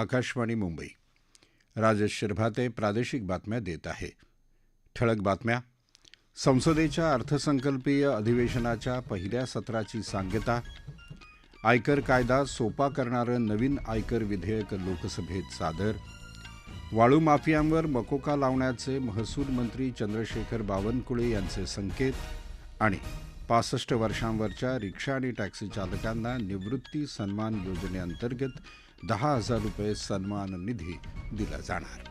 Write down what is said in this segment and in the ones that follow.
आकाशवाणी मुंबई. राजेश शिरभाते प्रादेशिक बातम्या देत आहे. ठळक बातम्या. संसदेच्या अर्थसंकल्पीय अधिवेशनाच्या पहिल्या सत्राची सांगता. आयकर कायदा सोपा करणारं नवीन आयकर विधेयक लोकसभेत सादर. वाळू माफियांवर मकोका लावण्याचे महसूल मंत्री चंद्रशेखर बावनकुळे यांचे संकेत आणि पासष्ट वर्षांवरच्या रिक्षा आणि टॅक्सी चालकांना निवृत्ती सन्मान योजनेअंतर्गत दहा हजार रुपये सन्मान निधी दिला जाणार.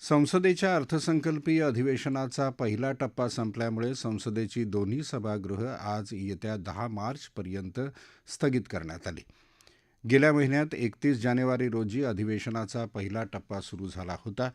संसदेच्या अर्थसंकल्पीय अधिवेशनाचा पहिला टप्पा संपल्यामुळे संसदेची दोन्ही सभागृह आज येत्या दहा मार्चपर्यंत स्थगित करण्यात आली. गेल्या महिन्यात एकतीस जानेवारी रोजी अधिवेशनाचा पहिला टप्पा सुरू झाला होता.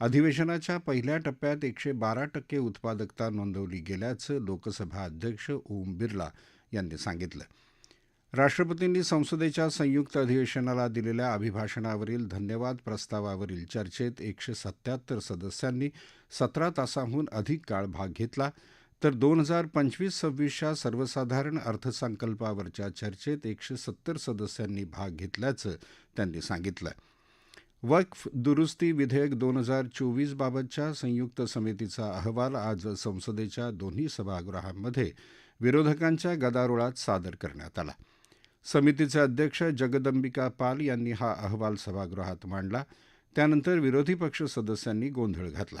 अधिवेशनाच्या पहिल्या टप्प्यात एकशे बारा टक्के उत्पादकता नोंदवली गेल्याचं लोकसभा अध्यक्ष ओम बिर्ला यांनी सांगितलं. राष्ट्रपतींनी संसदेच्या संयुक्त अधिवेशनाला दिलेल्या अभिभाषणावरील धन्यवाद प्रस्तावावरील चर्चेत एकशे सत्याहत्तर सदस्यांनी सतरा तासांहून अधिक काळ भाग घेतला. तर दोन हजार पंचवीस सव्वीसच्या सर्वसाधारण अर्थसंकल्पावरच्या चर्चेत एकशे सत्तर सदस्यांनी भाग घेतल्याचं त्यांनी सांगितलं. वक्फ दुरुस्ती विधेयक दोन हजार चोवीसबाबतच्या संयुक्त समितीचा अहवाल आज संसदेच्या दोन्ही सभागृहांमध्ये विरोधकांच्या गदारोळात सादर करण्यात आला. समितीचे अध्यक्ष जगदंबिका पाल यांनी हा अहवाल सभागृहात मांडला. त्यानंतर विरोधी पक्ष सदस्यांनी गोंधळ घातला.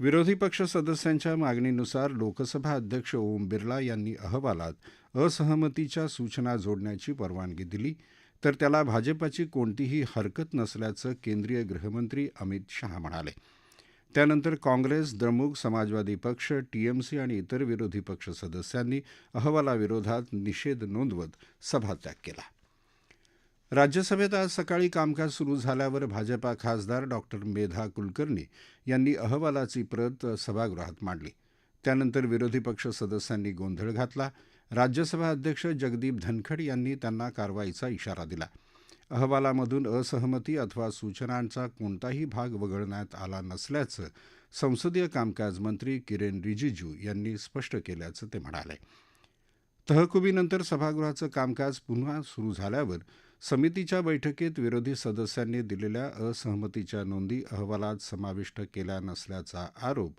विरोधी पक्ष सदस्यांच्या मागणीनुसार लोकसभा अध्यक्ष ओम बिर्ला यांनी अहवालात असहमतीच्या सूचना जोडण्याची परवानगी दिली. तर त्याला भाजपाची कोणतीही हरकत नसल्याचं केंद्रीय गृहमंत्री अमित शहा म्हणाले. त्यानंतर काँग्रेस द्रमुक समाजवादी पक्ष टीएमसी आणि इतर विरोधी पक्ष सदस्यांनी अहवालाविरोधात निषेध नोंदवत सभात्याग केला. राज्यसभेत आज सकाळी कामकाज सुरू झाल्यावर भाजपा खासदार डॉक्टर मेधा कुलकर्णी यांनी अहवालाची प्रत सभागृहात मांडली. त्यानंतर विरोधी पक्ष सदस्यांनी गोंधळ घातला. राज्यसभा अध्यक्ष जगदीप धनखड यांनी त्यांना कारवाईचा इशारा दिला. अहवालामधून असहमती अथवा सूचनांचा कोणताही भाग वगळण्यात आला नसल्याचं संसदीय कामकाज मंत्री किरेन रिजिजू यांनी स्पष्ट केल्याचं ते म्हणाले. तहकुबीनंतर सभागृहाचं कामकाज पुन्हा सुरू झाल्यावर समितीच्या बैठकीत विरोधी सदस्यांनी दिलेल्या असहमतीच्या नोंदी अहवालात समाविष्ट केल्या नसल्याचा आरोप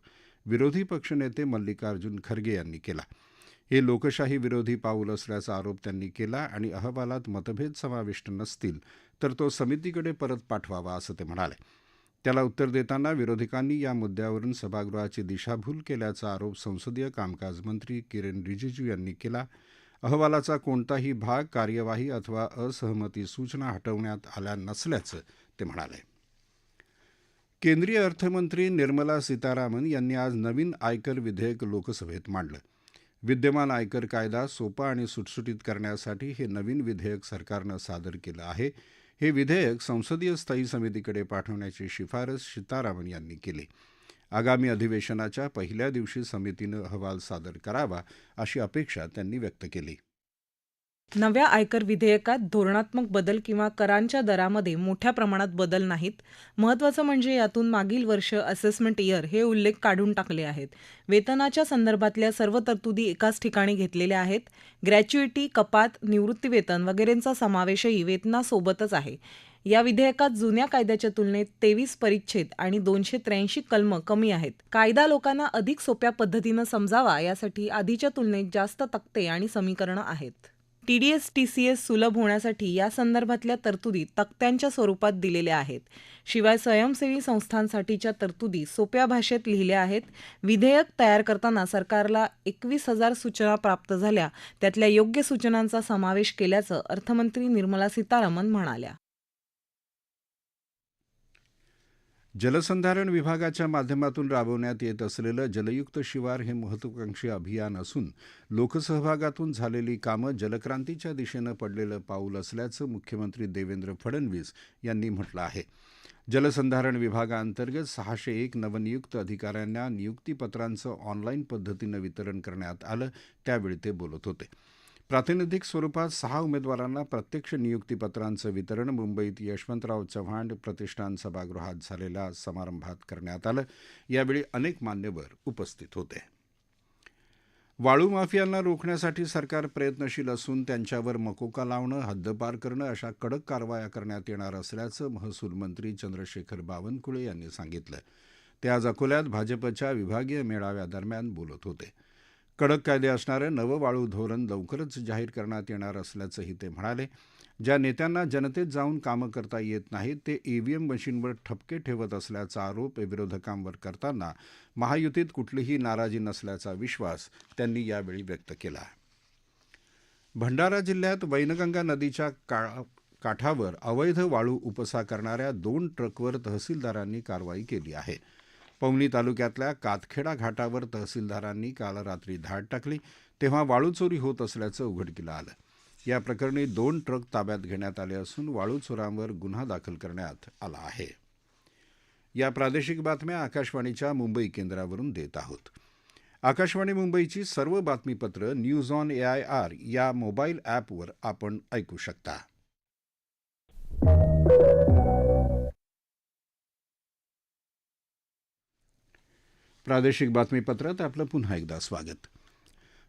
विरोधी पक्षनेते मल्लिकार्जुन खरगे यांनी केला. हे लोकशाही विरोधी पाऊल असल्याचा आरोप त्यांनी केला आणि अहवालात मतभेद समाविष्ट नसतील तर तो समितीकडे परत पाठवावा असं ते म्हणाले. त्याला उत्तर देताना विरोधकांनी या मुद्द्यावरून सभागृहाची दिशाभूल केल्याचा आरोप संसदीय कामकाज मंत्री किरेन रिजिजू यांनी केला. अहवालाचा कोणताही भाग कार्यवाही अथवा असहमती सूचना हटवण्यात आल्या नसल्याचं ते म्हणाले. केंद्रीय अर्थमंत्री निर्मला सीतारामन यांनी आज नवीन आयकर विधेयक लोकसभेत मांडलं. विद्यमान आयकर कायदा सोपा आणि सुटसुटीत करण्यासाठी हे नवीन विधेयक सरकारनं सादर केलं आहे. हे विधेयक संसदीय स्थायी समितीकडे पाठवण्याची शिफारस सीतारामन यांनी केली. आगामी अधिवेशनाच्या पहिल्या दिवशी समितीनं अहवाल सादर करावा अशी अपेक्षा त्यांनी व्यक्त केली. नव्या आयकर विधेयकात धोरणात्मक बदल किंवा करांच्या दरामध्ये मोठ्या प्रमाणात बदल नाहीत. महत्त्वाचं म्हणजे यातून मागील वर्ष असेसमेंट इयर हे उल्लेख काढून टाकले आहेत. वेतनाच्या संदर्भातल्या सर्व तरतुदी एकाच ठिकाणी घेतलेल्या आहेत. ग्रॅच्युइटी कपात निवृत्तीवेतन वगैरेंचा समावेशही वेतनासोबतच आहे. या विधेयकात जुन्या कायद्याच्या तुलनेत तेवीस परिच्छेद आणि दोनशे त्र्याऐंशी कलम कमी आहेत. कायदा लोकांना अधिक सोप्या पद्धतीनं समजावा यासाठी आधीच्या तुलनेत जास्त तक्ते आणि समीकरणं आहेत. टीडीएस टीसीएस सुलभ होण्यासाठी या संदर्भातल्या तरतुदी तक्त्यांच्या स्वरूपात दिलेल्या आहेत. शिवाय स्वयंसेवी संस्थांसाठीच्या तरतुदी सोप्या भाषेत लिहिल्या आहेत. विधेयक तयार करताना सरकारला एकवीस हजार सूचना प्राप्त झाल्या. त्यातल्या योग्य सूचनांचा समावेश केल्याचं अर्थमंत्री निर्मला सीतारामन म्हणाल्या. जलसंधारण विभागाच्या माध्यमातून राबवण्यात येत असलेलं जलयुक्त शिवार हे महत्वाकांक्षी अभियान असून लोकसहभागातून झालेली कामं जलक्रांतीच्या दिशेनं पडलेलं पाऊल असल्याचं मुख्यमंत्री देवेंद्र फडणवीस यांनी म्हटलं आहे. जलसंधारण विभागाअंतर्गत सहाशे एक नवनियुक्त अधिकाऱ्यांना नियुक्तीपत्रांचं ऑनलाईन पद्धतीनं वितरण करण्यात आलं त्यावेळी ते बोलत होते. प्रातिनिधिक स्वरूपात सहा उमेदवारांना प्रत्यक्ष नियुक्तीपत्रांचं वितरण मुंबईत यशवंतराव चव्हाण प्रतिष्ठान सभागृहात झालेल्या समारंभात करण्यात आलं. यावेळी अनेक मान्यवर उपस्थित होते. वाळू माफियांना रोखण्यासाठी सरकार प्रयत्नशील असून त्यांच्यावर मकोका लावणं हद्दपार करणं अशा कडक कारवाया करण्यात येणार असल्याचं महसूल मंत्री चंद्रशेखर बावनकुळे यांनी सांगितलं. ते आज अकोल्यात भाजपच्या विभागीय मेळाव्यादरम्यान बोलत होते. कडक कायदे असणारं नवं वाळू धोरण लवकरच जाहीर करण्यात येणार असल्याचंही ते म्हणाले. ज्या नेत्यांना जनतेत जाऊन कामं करता येत नाहीत ते ईव्हीएम मशीनवर ठपके ठेवत असल्याचा आरोप विरोधकांवर करताना महायुतीत कुठलीही नाराजी नसल्याचा विश्वास त्यांनी यावेळी व्यक्त केला. भंडारा जिल्ह्यात वैनगंगा नदीच्या का काठावर अवैध वाळू उपसा करणाऱ्या दोन ट्रकवर तहसीलदारांनी कारवाई केली आहे. पवनी तालुक्यातल्या कातखेडा घाटावर तहसीलदारांनी काल रात्री धाड टाकली तेव्हा वाळू चोरी होत असल्याचं उघडकीला आलं. या प्रकरणी दोन ट्रक ताब्यात घेण्यात आले असून वाळू चोरांवर गुन्हा दाखल करण्यात आला आहे. या प्रादेशिक बातम्या आकाशवाणीच्या मुंबई केंद्रावरून देत आहोत. आकाशवाणी मुंबईची सर्व बातमीपत्र news on A I R mobile ॲपवर आपण ऐकू शकता. प्रादेशिक बातमीपत्रात आपलं पुन्हा एकदा स्वागत.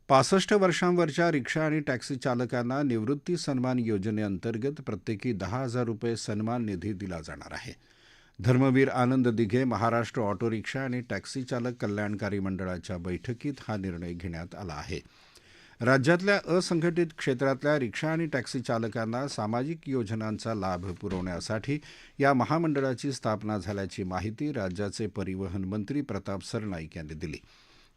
पासष्ट वर्षांवरच्या रिक्षा आणि टॅक्सी चालकांना निवृत्ती सन्मान योजनेअंतर्गत प्रत्येकी दहा हजार रुपये सन्मान निधी दिला जाणार आहे. धर्मवीर आनंद दिघे महाराष्ट्र ऑटो रिक्षा आणि टॅक्सी चालक कल्याणकारी मंडळाच्या बैठकीत हा निर्णय घेण्यात आला आहे. राज्यातल्या असंघटित क्षेत्रातल्या रिक्षा आणि टॅक्सी चालकांना सामाजिक योजनांचा लाभ पुरवण्यासाठी या महामंडळाची स्थापना झाल्याची माहिती राज्याचे परिवहन मंत्री प्रताप सरनाईक यांनी दिली.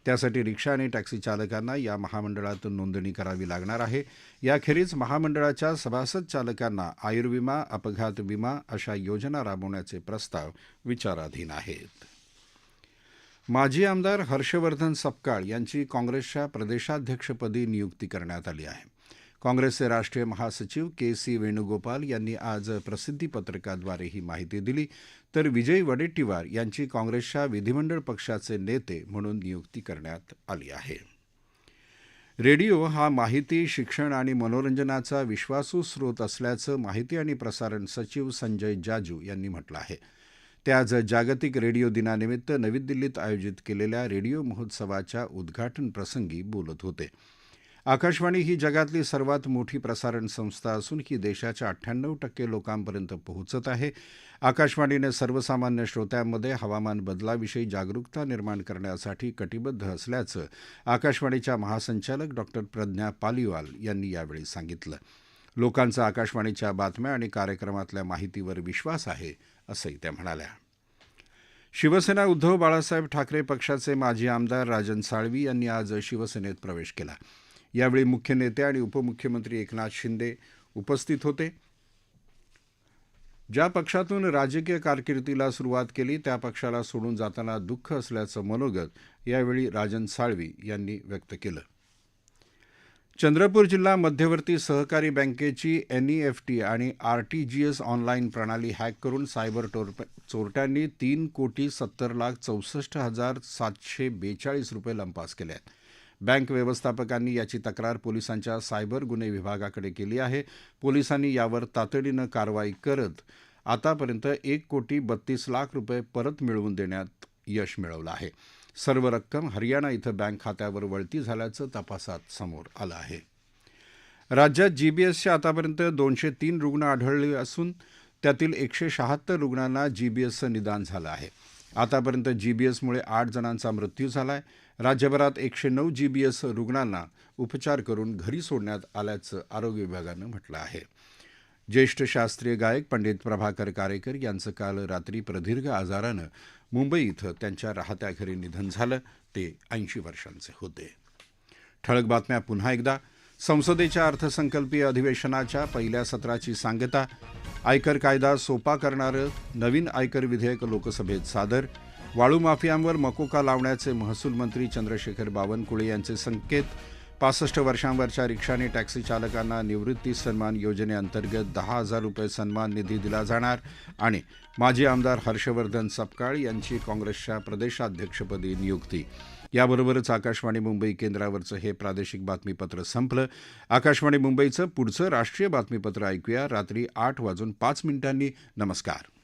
त्यासाठी रिक्षा आणि टॅक्सी चालकांना या महामंडळातून नोंदणी करावी लागणार आहे. याखेरीज महामंडळाच्या सभासद चालकांना आयुर्विमा अपघात विमा अशा योजना राबवण्याचे प्रस्ताव विचाराधीन आहेत. माजी आमदार हर्षवर्धन सपकाळ यांची काँग्रेसच्या प्रदेशाध्यक्षपदी नियुक्ती करण्यात आली आहे. काँग्रेसचे राष्ट्रीय महासचिव के सी वेणुगोपाल यांनी आज प्रसिद्धीपत्रकाद्वारे ही माहिती दिली. तर विजय वडेट्टीवार यांची काँग्रेसच्या विधिमंडळ पक्षाचे नेते म्हणून नियुक्ती करण्यात आली आहे. रेडिओ हा माहिती शिक्षण आणि मनोरंजनाचा विश्वासू स्रोत असल्याचं माहिती आणि प्रसारण सचिव संजय जाजू यांनी म्हटलं आहे. ते आज जागतिक रेडिओ दिनानिमित्त नवी दिल्लीत आयोजित केलेल्या रेडिओ महोत्सवाच्या उद्घाटन प्रसंगी बोलत होते. आकाशवाणी ही जगातली सर्वात मोठी प्रसारण संस्था असून ही देशाच्या अठ्ठ्याण्णव टक्के लोकांपर्यंत पोहोचत आहे. आकाशवाणीने सर्वसामान्य श्रोत्यांमध्ये हवामान बदलाविषयी जागरूकता निर्माण करण्यासाठी कटिबद्ध असल्याचं आकाशवाणीच्या महासंचालक डॉक्टर प्रज्ञा पालिवाल यांनी यावेळी सांगितलं. लोकांचा आकाशवाणीच्या बातम्या आणि कार्यक्रमातल्या माहितीवर विश्वास आहे असंही त्या म्हणाल्या. शिवसेना उद्धव बाळासाहेब ठाकरे पक्षाचे माजी आमदार राजन साळवी यांनी आज शिवसेनेत प्रवेश केला. यावेळी मुख्य नेते आणि उपमुख्यमंत्री एकनाथ शिंदे उपस्थित होते. ज्या पक्षातून राजकीय कारकिर्दीला सुरुवात केली त्या पक्षाला सोडून जाताना दुःख असल्याचं मनोगत यावेळी राजन साळवी यांनी व्यक्त केलं. चंद्रपूर जिल्हा मध्यवर्ती सहकारी बँकेची एनईएफटी आणि आरटीजीएस ऑनलाईन प्रणाली हॅक करून सायबर चोरट्यांनी तीन कोटी सत्तर लाख चौसष्ट हजार सातशे बेचाळीस रुपये लंपास केले आहेत बँक व्यवस्थापकांनी याची तक्रार पोलिसांच्या सायबर गुन्हे विभागाकडे केली आहे. पोलिसांनी यावर तातडीनं कारवाई करत आतापर्यंत एक कोटी बत्तीस लाख रुपये परत मिळवून देण्यात यश मिळवलं आहे. सर्व रक्कम हरियाणा इथं बँक खात्यावर वळती झाल्याचं तपासात समोर आलं आहे. राज्यात जीबीएसचे आतापर्यंत दोनशे तीन रुग्ण आढळले असून त्यातील एकशे शहात्तर रुग्णांना जीबीएसचं निदान झालं आहे. आतापर्यंत जीबीएसमुळे आठ जणांचा मृत्यू झाला आहे राज्यभरात एकशे नऊ जीबीएस रुग्णांना उपचार करून घरी सोडण्यात आल्याचं आरोग्य विभागानं म्हटलं आहे. ज्येष्ठ शास्त्रीय गायक पंडित प्रभाकर कारेकर यांचं काल रात्री प्रदीर्घ आजारानं मुंबई इथं त्यांच्या राहत्या घरी निधन झालं. ते ऐंशी वर्षांचे होते. ठळक बातम्या पुन्हा एकदा. संसदेच्या अर्थसंकल्पीय अधिवेशनाच्या पहिल्या सत्राची सांगता आयकर कायदा सोपा करणारं नवीन आयकर विधेयक लोकसभेत सादर वाळू माफियांवर मकोका लावण्याचे महसूल मंत्री चंद्रशेखर बावनकुळे यांचे संकेत पासष्ट वर्षांवरच्या रिक्षा आणि टॅक्सी चालकांना निवृत्ती सन्मान योजनेअंतर्गत दहा हजार रुपये सन्मान निधी दिला जाणार आणि माजी आमदार हर्षवर्धन सपकाळ यांची काँग्रेसच्या प्रदेशाध्यक्षपदी नियुक्ती. याबरोबरच आकाशवाणी मुंबई केंद्रावरचं हे प्रादेशिक बातमीपत्र संपलं. आकाशवाणी मुंबईचं पुढचं राष्ट्रीय बातमीपत्र ऐकूया. रात्री आठ वाजून पाच मिनिटांनी नमस्कार.